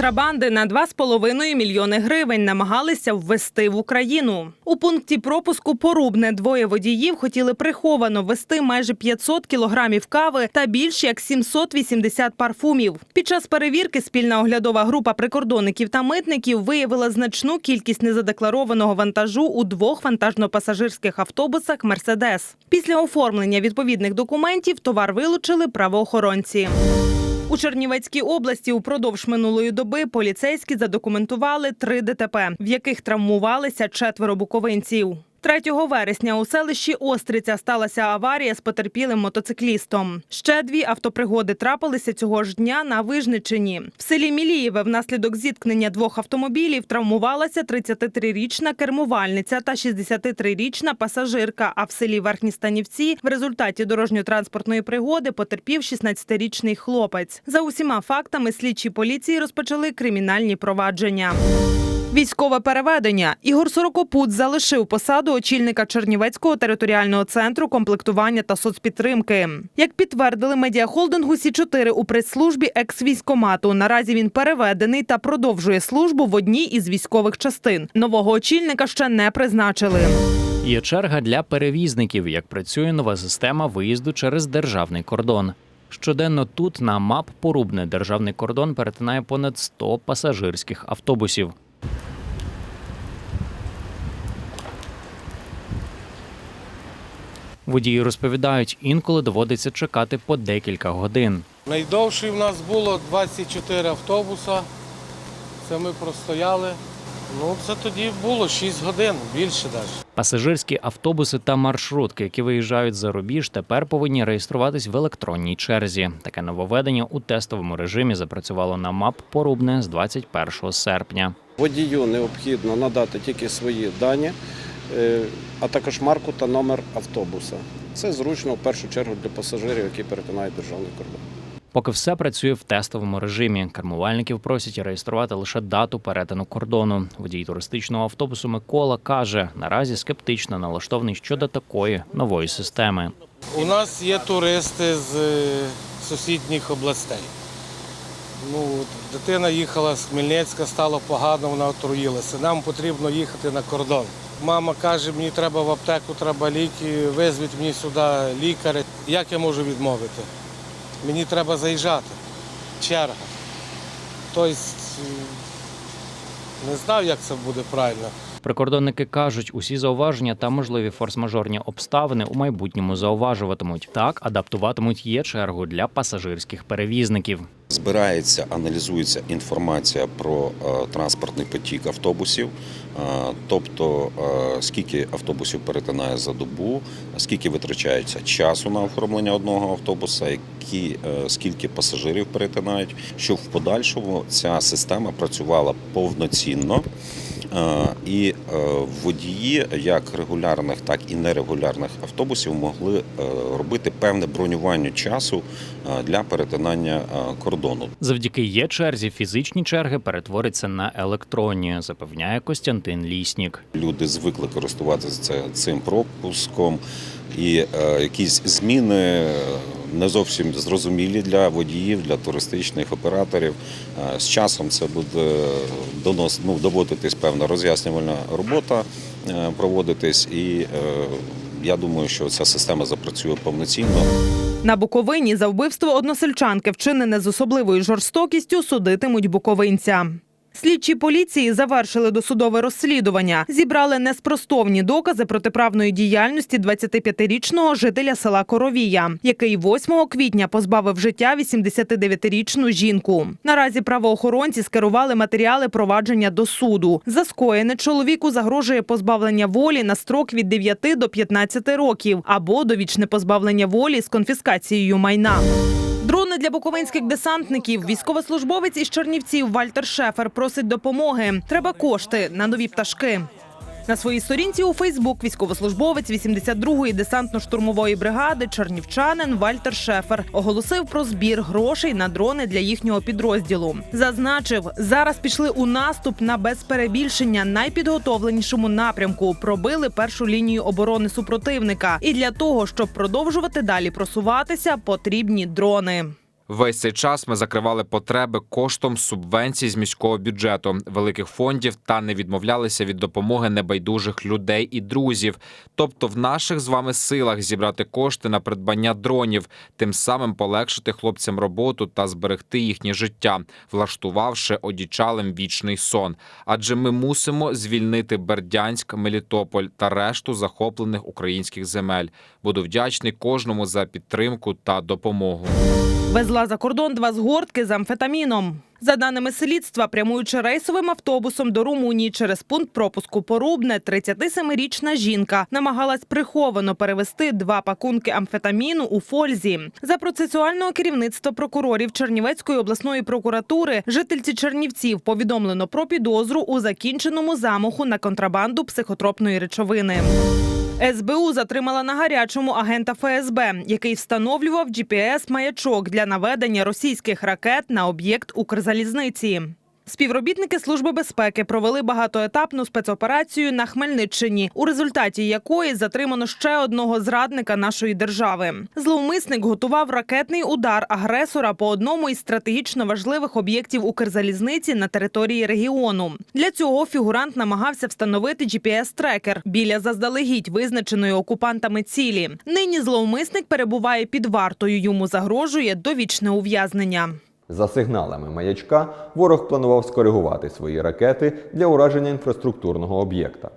контрабанди на 2,5 мільйони гривень намагалися ввести в Україну. У пункті пропуску Порубне двоє водіїв хотіли приховано ввести майже 500 кілограмів кави та більш як 780 парфумів. Під час перевірки спільна оглядова група прикордонників та митників виявила значну кількість незадекларованого вантажу у двох вантажно-пасажирських автобусах Мерседес. Після оформлення відповідних документів товар вилучили правоохоронці. У Чернівецькій області упродовж минулої доби поліцейські задокументували три ДТП, в яких травмувалися четверо буковинців. 3 вересня у селищі Остриця сталася аварія з потерпілим мотоциклістом. Ще дві автопригоди трапилися цього ж дня на Вижничині. В селі Мілієве внаслідок зіткнення двох автомобілів травмувалася 33-річна кермувальниця та 63-річна пасажирка. А в селі Верхні Станівці в результаті дорожньо-транспортної пригоди потерпів 16-річний хлопець. За усіма фактами слідчі поліції розпочали кримінальні провадження. Військове переведення Ігор Сорокопут залишив посаду очільника Чернівецького територіального центру комплектування та соцпідтримки. Як підтвердили медіахолдингу Сі 4 у прес-службі екс-військомату, наразі він переведений та продовжує службу в одній із військових частин. Нового очільника ще не призначили. Є черга для перевізників, як працює нова система виїзду через державний кордон. Щоденно тут на МАП Порубне державний кордон перетинає понад 100 пасажирських автобусів. Водії розповідають, інколи доводиться чекати по декілька годин. Найдовший в нас було 24 автобуса. Це ми простояли. Ну, це тоді було 6 годин, більше навіть. Пасажирські автобуси та маршрутки, які виїжджають за рубіж, тепер повинні реєструватись в електронній черзі. Таке нововведення у тестовому режимі запрацювало на МАП Порубне з 21 серпня. Водію необхідно надати тільки свої дані, е, а також марку та номер автобуса. Це зручно в першу чергу для пасажирів, які перетинають державний кордон. Поки все працює в тестовому режимі. Кермувальників просять реєструвати лише дату перетину кордону. Водій туристичного автобусу Микола каже, наразі скептично налаштований щодо такої нової системи. У нас є туристи з е, сусідніх областей. Ну, дитина їхала з Хмельницька, стало погано, вона отруїлася. Нам потрібно їхати на кордон. Мама каже, мені треба в аптеку, треба ліки, визвіть мені сюди лікаря. Як я можу відмовити? Мені треба заїжджати. Черга. Тобто, не знаю, як це буде правильно. Прикордонники кажуть, усі зауваження та можливі форс-мажорні обставини у майбутньому зауважуватимуть. Так адаптуватимуть є чергу для пасажирських перевізників. Збирається, аналізується інформація про е, транспортний потік автобусів, е, тобто е, скільки автобусів перетинає за добу, скільки витрачається часу на оформлення одного автобуса, які, скільки пасажирів перетинають, щоб в подальшому ця система працювала повноцінно. Е, І е, водії як регулярних, так і нерегулярних автобусів могли е, робити певне бронювання часу для перетинання кордону. Завдяки є черзі фізичні черги перетворяться на електронні, запевняє Костянтин Ліснік. Люди звикли користуватися цим пропуском, і е, якісь зміни е, не зовсім зрозумілі для водіїв, для туристичних операторів. Е, З часом це буде донос, ну, доводитись певна роз'яснювальна робота, проводитись, і я думаю, що ця система запрацює повноцінно. На Буковині за вбивство односельчанки, вчинене з особливою жорстокістю, судитимуть буковинця. Слідчі поліції завершили досудове розслідування. Зібрали неспростовні докази протиправної діяльності 25-річного жителя села Коровія, який 8 квітня позбавив життя 89-річну жінку. Наразі правоохоронці скерували матеріали провадження до суду. За скоєне чоловіку загрожує позбавлення волі на строк від 9 до 15 років або довічне позбавлення волі з конфіскацією майна. Дрони для буковинських десантників. Військовослужбовець із Чернівців Вальтер Шефер просить допомоги. Треба кошти на нові пташки. На своїй сторінці у Фейсбук військовослужбовець 82-ї десантно-штурмової бригади чернівчанин Вальтер Шефер оголосив про збір грошей на дрони для їхнього підрозділу. Зазначив, зараз пішли у наступ на без перебільшення найпідготовленішому напрямку. Пробили першу лінію оборони супротивника. І для того, щоб продовжувати далі просуватися, потрібні дрони. Весь цей час ми закривали потреби коштом субвенцій з міського бюджету, великих фондів та не відмовлялися від допомоги небайдужих людей і друзів. Тобто, в наших з вами силах зібрати кошти на придбання дронів, тим самим полегшити хлопцям роботу та зберегти їхнє життя, влаштувавши одічалим вічний сон. Адже ми мусимо звільнити Бердянськ, Мелітополь та решту захоплених українських земель. Буду вдячний кожному за підтримку та допомогу. Везла за кордон два згортки з амфетаміном. За даними слідства, прямуючи рейсовим автобусом до Румунії через пункт пропуску Порубне, 37-річна жінка намагалась приховано перевести два пакунки амфетаміну у фользі. За процесуального керівництва прокурорів Чернівецької обласної прокуратури жительці Чернівців повідомлено про підозру у закінченому замаху на контрабанду психотропної речовини. СБУ затримала на гарячому агента ФСБ, який встановлював GPS-маячок для наведення російських ракет на об'єкт Укрзалізниці. Співробітники Служби безпеки провели багатоетапну спецоперацію на Хмельниччині, у результаті якої затримано ще одного зрадника нашої держави. Зловмисник готував ракетний удар агресора по одному із стратегічно важливих об'єктів Укрзалізниці на території регіону. Для цього фігурант намагався встановити GPS-трекер біля заздалегідь визначеної окупантами цілі. Нині зловмисник перебуває під вартою. Йому загрожує довічне ув'язнення. За сигналами маячка ворог планував скоригувати свої ракети для ураження інфраструктурного об'єкта.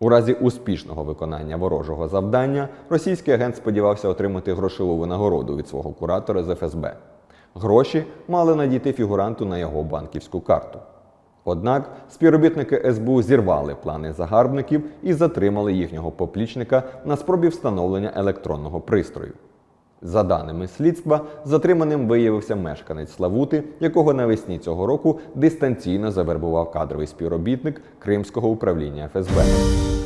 У разі успішного виконання ворожого завдання російський агент сподівався отримати грошову винагороду від свого куратора з ФСБ. Гроші мали надійти фігуранту на його банківську карту. Однак співробітники СБУ зірвали плани загарбників і затримали їхнього поплічника на спробі встановлення електронного пристрою. За даними слідства, затриманим виявився мешканець Славути, якого навесні цього року дистанційно завербував кадровий співробітник Кримського управління ФСБ.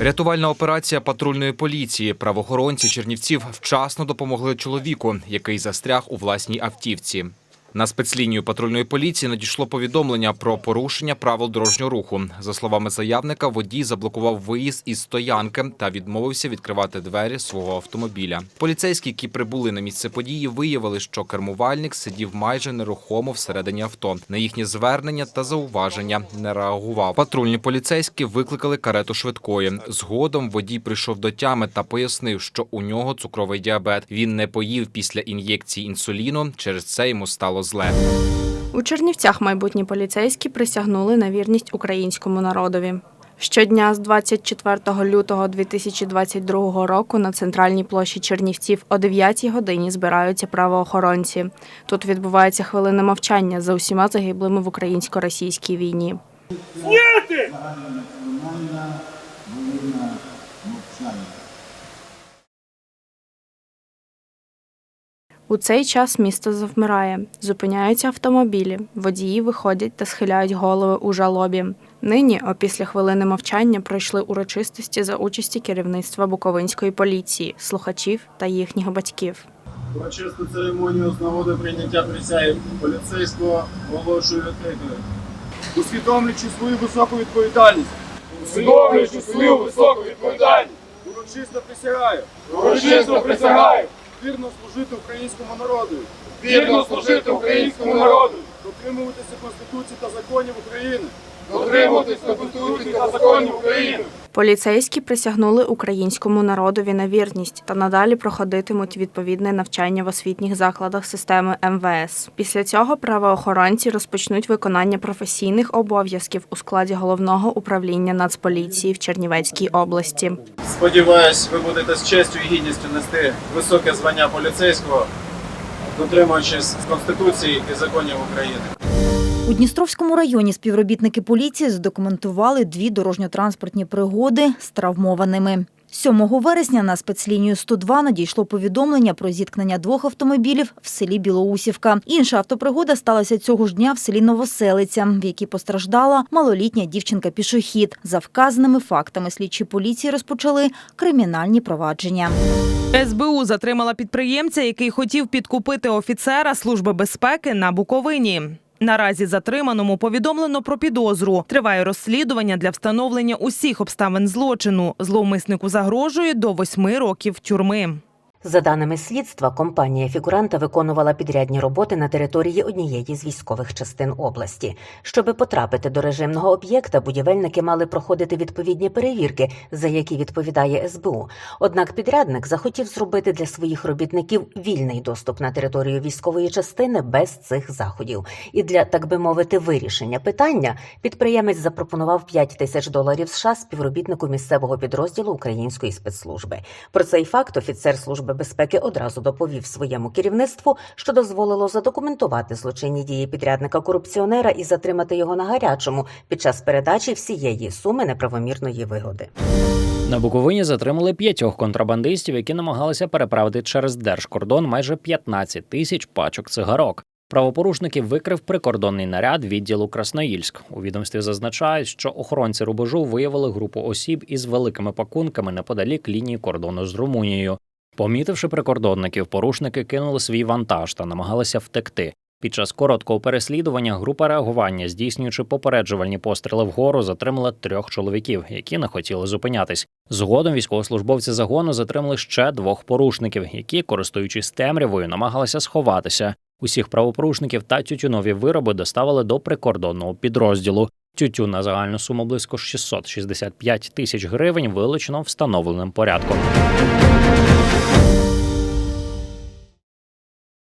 Рятувальна операція патрульної поліції. Правоохоронці Чернівців вчасно допомогли чоловіку, який застряг у власній автівці. На спецлінію патрульної поліції надійшло повідомлення про порушення правил дорожнього руху. За словами заявника, водій заблокував виїзд із стоянки та відмовився відкривати двері свого автомобіля. Поліцейські, які прибули на місце події, виявили, що кермувальник сидів майже нерухомо всередині авто. На їхнє звернення та зауваження не реагував. Патрульні поліцейські викликали карету швидкої. Згодом водій прийшов до тями та пояснив, що у нього цукровий діабет. Він не поїв після ін'єкції інсуліну. Через це йому стало зле. У Чернівцях майбутні поліцейські присягнули на вірність українському народові. Щодня з 24 лютого 2022 року на центральній площі Чернівців о 9 годині збираються правоохоронці. Тут відбувається хвилина мовчання за усіма загиблими в українсько-російській війні. У цей час місто завмирає, зупиняються автомобілі, водії виходять та схиляють голови у жалобі. Нині, опісля хвилини мовчання, пройшли урочистості за участі керівництва Буковинської поліції, слухачів та їхніх батьків. Урочисту церемонію з нагоди прийняття присяги поліцейського оголошую відкритою. Усвідомлюючи свою високу відповідальність. Усвідомлюючи свою високу відповідальність, Урочисто присягаю. урочисто присягаю Вірно служити українському народу. вірно служити українському народу, Дотримуватися Конституції та законів України. дотримуватися Конституції та законів України. Поліцейські присягнули українському народові на вірність та надалі проходитимуть відповідне навчання в освітніх закладах системи МВС. Після цього правоохоронці розпочнуть виконання професійних обов'язків у складі головного управління Нацполіції в Чернівецькій області. Сподіваюсь, ви будете з честю і гідністю нести високе звання поліцейського, дотримуючись Конституції і законів України. У Дністровському районі співробітники поліції задокументували дві дорожньо-транспортні пригоди з травмованими. 7 вересня на спецлінію 102 надійшло повідомлення про зіткнення двох автомобілів в селі Білоусівка. Інша автопригода сталася цього ж дня в селі Новоселиця, в якій постраждала малолітня дівчинка-пішохід. За вказаними фактами слідчі поліції розпочали кримінальні провадження. СБУ затримала підприємця, який хотів підкупити офіцера Служби безпеки на Буковині. Наразі затриманому повідомлено про підозру. Триває розслідування для встановлення усіх обставин злочину. Зловмиснику загрожує до восьми років тюрми. За даними слідства, компанія фігуранта виконувала підрядні роботи на території однієї з військових частин області. Щоби потрапити до режимного об'єкта, будівельники мали проходити відповідні перевірки, за які відповідає СБУ. Однак підрядник захотів зробити для своїх робітників вільний доступ на територію військової частини без цих заходів. І для, так би мовити, вирішення питання підприємець запропонував 5 тисяч доларів США співробітнику місцевого підрозділу української спецслужби. Про цей факт офіцер служби безпеки одразу доповів своєму керівництву, що дозволило задокументувати злочинні дії підрядника корупціонера і затримати його на гарячому під час передачі всієї суми неправомірної вигоди. На Буковині затримали п'ятьох контрабандистів, які намагалися переправити через держкордон майже 15 тисяч пачок цигарок. Правопорушників викрив прикордонний наряд відділу Красноїльськ. У відомстві зазначають, що охоронці рубежу виявили групу осіб із великими пакунками неподалік лінії кордону з Румунією. Помітивши прикордонників, порушники кинули свій вантаж та намагалися втекти. Під час короткого переслідування група реагування, здійснюючи попереджувальні постріли вгору, затримала трьох чоловіків, які не хотіли зупинятись. Згодом військовослужбовці загону затримали ще двох порушників, які, користуючись темрявою, намагалися сховатися. Усіх правопорушників та тютюнові вироби доставили до прикордонного підрозділу. Тютюн на загальну суму близько 665 тисяч гривень вилучено встановленим порядком.